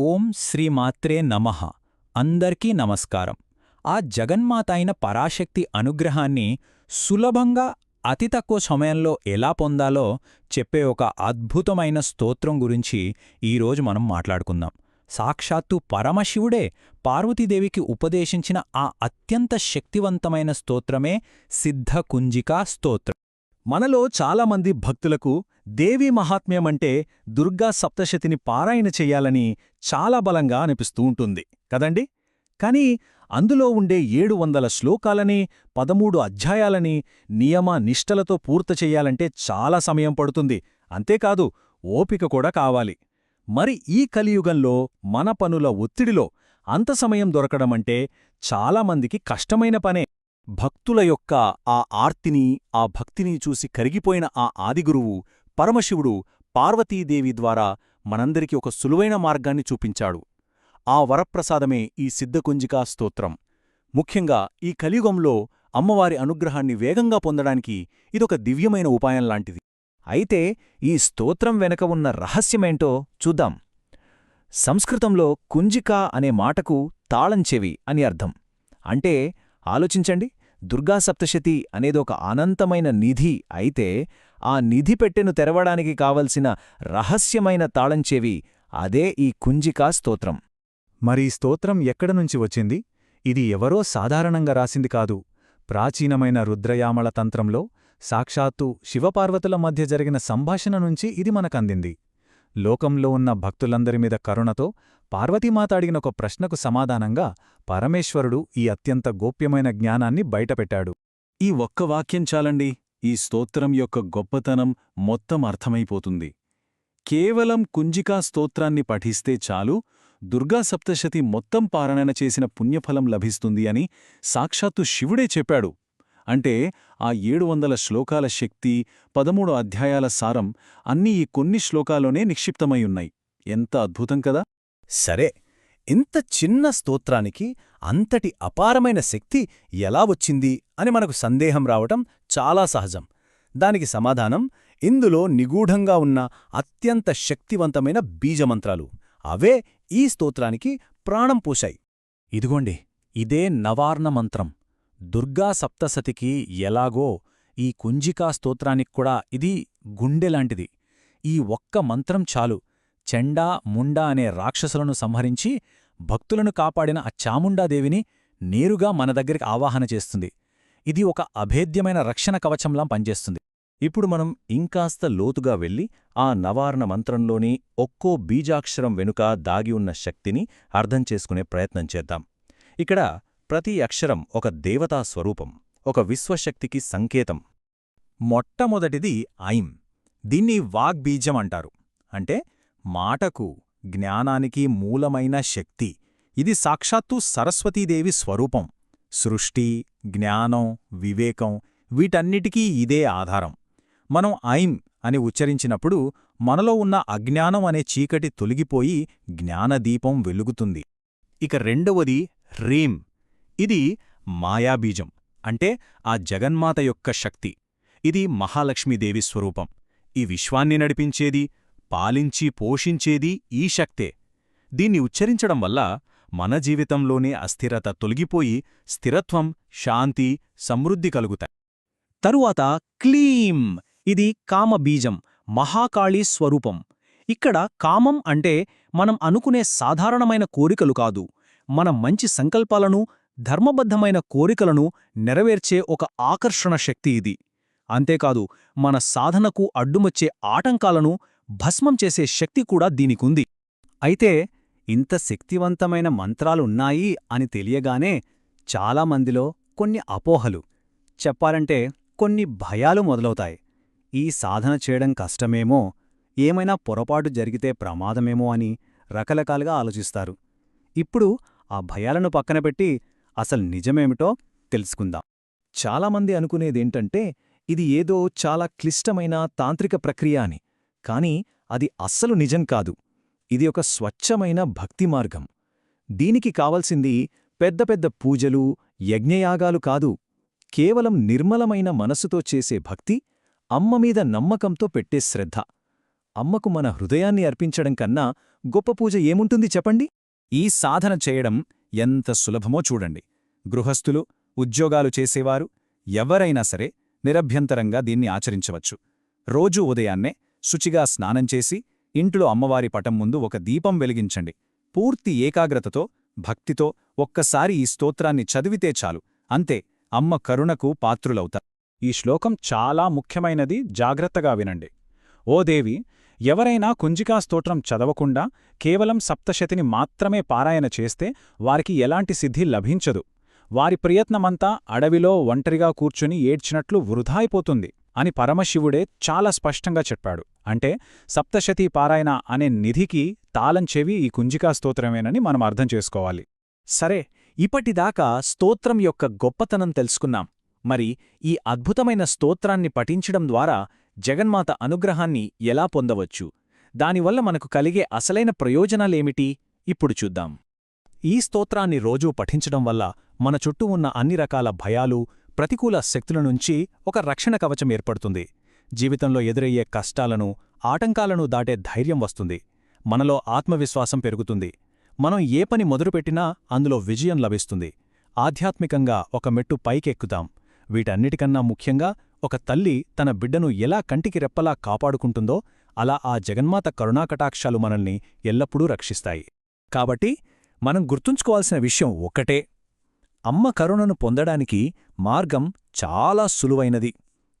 ఓం శ్రీమాత్రే నమః. అందరికీ నమస్కారం. ఆ జగన్మాత అయిన పరాశక్తి అనుగ్రహాన్ని సులభంగా అతి తక్కువ సమయంలో ఎలా పొందాలో చెప్పే ఒక అద్భుతమైన స్తోత్రం గురించి ఈరోజు మనం మాట్లాడుకుందాం. సాక్షాత్తు పరమశివుడే పార్వతీదేవికి ఉపదేశించిన ఆ అత్యంత శక్తివంతమైన స్తోత్రమే సిద్ధకుంజికా స్తోత్రం. మనలో చాలామంది భక్తులకు దేవీ మహాత్మ్యమంటే దుర్గా సప్తశతిని పారాయణ చెయ్యాలని చాలా బలంగా అనిపిస్తూ ఉంటుంది కదండి? కాని అందులో ఉండే ఏడు వందల శ్లోకాలని పదమూడు అధ్యాయాలని నియమ నిష్టలతో పూర్త చెయ్యాలంటే చాలా సమయం పడుతుంది. అంతేకాదు ఓపిక కూడా కావాలి. మరి ఈ కలియుగంలో మన పనుల ఒత్తిడిలో అంత సమయం దొరకడమంటే చాలామందికి కష్టమైన పనే. భక్తుల యొక్క ఆ ఆర్తిని ఆ భక్తిని చూసి కరిగిపోయిన ఆ ఆదిగురువు పరమశివుడు పార్వతీదేవి ద్వారా మనందరికీ ఒక సులువైన మార్గాన్ని చూపించాడు. ఆ వరప్రసాదమే ఈ సిద్ధకుంజికా స్తోత్రం. ముఖ్యంగా ఈ కలియుగంలో అమ్మవారి అనుగ్రహాన్ని వేగంగా పొందడానికి ఇదొక దివ్యమైన ఉపాయం లాంటిది. అయితే ఈ స్తోత్రం వెనక ఉన్న రహస్యమేంటో చూద్దాం. సంస్కృతంలో కుంజికా అనే మాటకు తాళంచెవి అని అర్థం. అంటే ఆలోచించండి. దుర్గా సప్తశతి అనేదొక అనంతమైన నిధి అయితే ఆ నిధి పెట్టెను తెరవడానికి కావలసిన రహస్యమైన తాళంచేవి అదే ఈ కుంజికా స్తోత్రం. మరి ఈ స్తోత్రం ఎక్కడనుంచి వచ్చింది? ఇది ఎవరో సాధారణంగా రాసింది కాదు. ప్రాచీనమైన రుద్రయామళ తంత్రంలో సాక్షాత్తు శివపార్వతుల మధ్య జరిగిన సంభాషణ నుంచి ఇది మనకందింది. లోకంలో ఉన్న భక్తులందరి మీద కరుణతో పార్వతీమాత అడిగిన ఒక ప్రశ్నకు సమాధానంగా పరమేశ్వరుడు ఈ అత్యంత గోప్యమైన జ్ఞానాన్ని బయటపెట్టాడు. ఈ ఒక్క వాక్యం చాలండి. ఈ స్తోత్రం యొక్క గొప్పతనం మొత్తం అర్థమైపోతుంది. కేవలం కుంజికా స్తోత్రాన్ని పఠిస్తే చాలు దుర్గా సప్తశతి మొత్తం పారాయణ చేసిన పుణ్యఫలం లభిస్తుంది అని సాక్షాత్తు శివుడే చెప్పాడు. అంటే ఆ ఏడు వందల శ్లోకాల శక్తి పదమూడు అధ్యాయాల సారం అన్నీ ఈ కొన్ని శ్లోకాల్లోనే నిక్షిప్తమై ఎంత అద్భుతం కదా! సరే ఇంత చిన్న స్తోత్రానికి అంతటి అపారమైన శక్తి ఎలా వచ్చింది అని మనకు సందేహం రావటం చాలా సహజం. దానికి సమాధానం ఇందులో నిగూఢంగా ఉన్న అత్యంత శక్తివంతమైన బీజమంత్రాలు. అవే ఈ స్తోత్రానికి ప్రాణం పోశాయి. ఇదిగోండి ఇదే నవార్ణ మంత్రం. దుర్గా సప్తసతికి ఎలాగో ఈ కుంజికా స్తోత్రానికి కూడా ఇది గుండెలాంటిది ఈ ఒక్క మంత్రం చాలు. చెండా ముండా అనే రాక్షసులను సంహరించి భక్తులను కాపాడిన ఆ చాముండాదేవిని నేరుగా మన దగ్గరికి ఆవాహన చేస్తుంది. ఇది ఒక అభేద్యమైన రక్షణ కవచంలా పనిచేస్తుంది. ఇప్పుడు మనం ఇంకాస్త లోతుగా వెళ్ళి ఆ నవారణ మంత్రంలోని ఒక్కో బీజాక్షరం వెనుక దాగి ఉన్న శక్తిని అర్థం చేసుకునే ప్రయత్నం చేద్దాం. ఇక్కడ ప్రతి అక్షరం ఒక దేవతా స్వరూపం ఒక విశ్వశక్తికి సంకేతం. మొట్టమొదటిది ఐం. దీన్ని వాగ్బీజం అంటారు. అంటే మాటకు జ్ఞానానికి మూలమైన శక్తి. ఇది సాక్షాత్తు సరస్వతీదేవి స్వరూపం. సృష్టి జ్ఞానం వివేకం వీటన్నిటికీ ఇదే ఆధారం. మనం ఐం అని ఉచ్చరించినప్పుడు మనలో ఉన్న అజ్ఞానం అనే చీకటి తొలగిపోయి జ్ఞానదీపం వెలుగుతుంది. ఇక రెండవది రీం ఇది మాయాబీజం అంటే ఆ జగన్మాత యొక్క శక్తి. ఇది మహాలక్ష్మీదేవి స్వరూపం. ఈ విశ్వాన్ని నడిపించేది పాలించి పోషించేది ఈ శక్తే. దీన్ని ఉచ్చరించడం వల్ల మన జీవితంలోనే అస్థిరత తొలగిపోయి స్థిరత్వం శాంతి సమృద్ధి కలుగుతాయి. తరువాత క్లీం ఇది కామబీజం మహాకాళీ స్వరూపం. ఇక్కడ కామం అంటే మనం అనుకునే సాధారణమైన కోరికలు కాదు. మన మంచి సంకల్పాలను ధర్మబద్ధమైన కోరికలను నెరవేర్చే ఒక ఆకర్షణ శక్తి ఇది. అంతేకాదు మన సాధనకు అడ్డుమొచ్చే ఆటంకాలను భస్మం చేసే శక్తి కూడా దీనికుంది. అయితే ఇంత శక్తివంతమైన మంత్రాలున్నాయి అని తెలియగానే చాలామందిలో కొన్ని అపోహలు చెప్పాలంటే కొన్ని భయాలు మొదలవుతాయి. ఈ సాధన చేయడం కష్టమేమో ఏమైనా పొరపాటు జరిగితే ప్రమాదమేమో అని రకరకాలుగా ఆలోచిస్తారు. ఇప్పుడు ఆ భయాలను పక్కనపెట్టి అసలు నిజమేమిటో తెలుసుకుందాం. చాలామంది అనుకునేదేంటంటే ఇది ఏదో చాలా క్లిష్టమైన తాంత్రిక ప్రక్రియ అని. కాని అది అస్సలు నిజం కాదు. ఇది ఒక స్వచ్ఛమైన భక్తి మార్గం. దీనికి కావలసింది పెద్ద పెద్ద పూజలు యజ్ఞయాగాలు కాదు. కేవలం నిర్మలమైన మనసుతో చేసే భక్తి అమ్మమీద నమ్మకంతో పెట్టే శ్రద్ధ. అమ్మకు మన హృదయాన్ని అర్పించడం కన్నా గొప్ప పూజ ఏముంటుంది చెప్పండి? ఈ సాధన చేయడం ఎంత సులభమో చూడండి. గృహస్థులు ఉద్యోగాలు చేసేవారు ఎవరైనా సరే నిరభ్యంతరంగా దీన్ని ఆచరించవచ్చు. రోజూ ఉదయాన్నే శుచిగా స్నానం చేసి ఇంట్లో అమ్మవారి పటం ముందు ఒక దీపం వెలిగించండి. పూర్తి ఏకాగ్రతతో భక్తితో ఒక్కసారి ఈ స్తోత్రాన్ని చదివితే చాలు. అంతే అమ్మ కరుణకు పాత్రులవుతారు. ఈ శ్లోకం చాలా ముఖ్యమైనది జాగ్రత్తగా వినండి. ఓ దేవి ఎవరైనా కుంజికా స్తోత్రం చదవకుండా కేవలం సప్తశతిని మాత్రమే పారాయణ చేస్తే వారికి ఎలాంటి సిద్ధి లభించదు. వారి ప్రయత్నమంతా అడవిలో ఒంటరిగా కూర్చుని ఏడ్చినట్లు వృధాయిపోతుంది అని పరమశివుడే చాలా స్పష్టంగా చెప్పాడు. అంటే సప్తశతి పారాయణ అనే నిధికి తాళం చెవి ఈ కుంజికా స్తోత్రమేనని మనం అర్థం చేసుకోవాలి. సరే ఇప్పటిదాకా స్తోత్రం యొక్క గొప్పతనం తెలుసుకున్నాం. మరి ఈ అద్భుతమైన స్తోత్రాన్ని పఠించడం ద్వారా జగన్మాత అనుగ్రహాన్ని ఎలా పొందవచ్చు? దానివల్ల మనకు కలిగే అసలైన ప్రయోజనాలేమిటి? ఇప్పుడు చూద్దాం. ఈ స్తోత్రాన్ని రోజూ పఠించడం వల్ల మన చుట్టూ ఉన్న అన్ని రకాల భయాలు ప్రతికూల శక్తుల నుంచి ఒక రక్షణ కవచం ఏర్పడుతుంది. జీవితంలో ఎదురయ్యే కష్టాలను ఆటంకాలను దాటే ధైర్యం వస్తుంది. మనలో ఆత్మవిశ్వాసం పెరుగుతుంది. మనం ఏ పని మొదలుపెట్టినా అందులో విజయం లభిస్తుంది. ఆధ్యాత్మికంగా ఒక మెట్టు పైకెక్కుతాం. వీటన్నిటికన్నా ముఖ్యంగా ఒక తల్లి తన బిడ్డను ఎలా కంటికి రెప్పలా కాపాడుకుంటుందో అలా ఆ జగన్మాత కరుణాకటాక్షాలు మనల్ని ఎల్లప్పుడూ రక్షిస్తాయి. కాబట్టి మనం గుర్తుంచుకోవాల్సిన విషయం ఒక్కటే. అమ్మ కరుణను పొందడానికి మార్గం చాలా సులువైనది.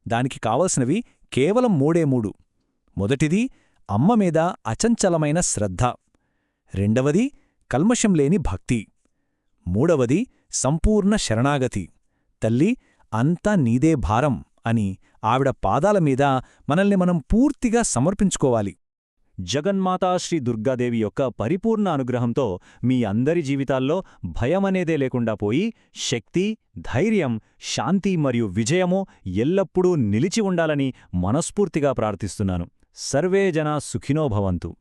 దానికి కావలసినవి కేవలం మూడే మూడు. మొదటిది అమ్మ మీద అచంచలమైన శ్రద్ధ. రెండవది కల్మషం లేని భక్తి. మూడవది సంపూర్ణ శరణాగతి. తల్లి అంతా నీదే భారం అని ఆవిడ పాదాల మీద మనల్ని మనం పూర్తిగా సమర్పించుకోవాలి. జగన్మాతా శ్రీ దుర్గాదేవి యొక్క పరిపూర్ణ అనుగ్రహంతో మీ అందరి జీవితాల్లో భయమనేదే లేకుండా పోయి శక్తి ధైర్యం శాంతి మరియు విజయము ఎల్లప్పుడూ నిలిచి ఉండాలని మనస్ఫూర్తిగా ప్రార్థిస్తున్నాను. సర్వే జనా సుఖినో భవంతు.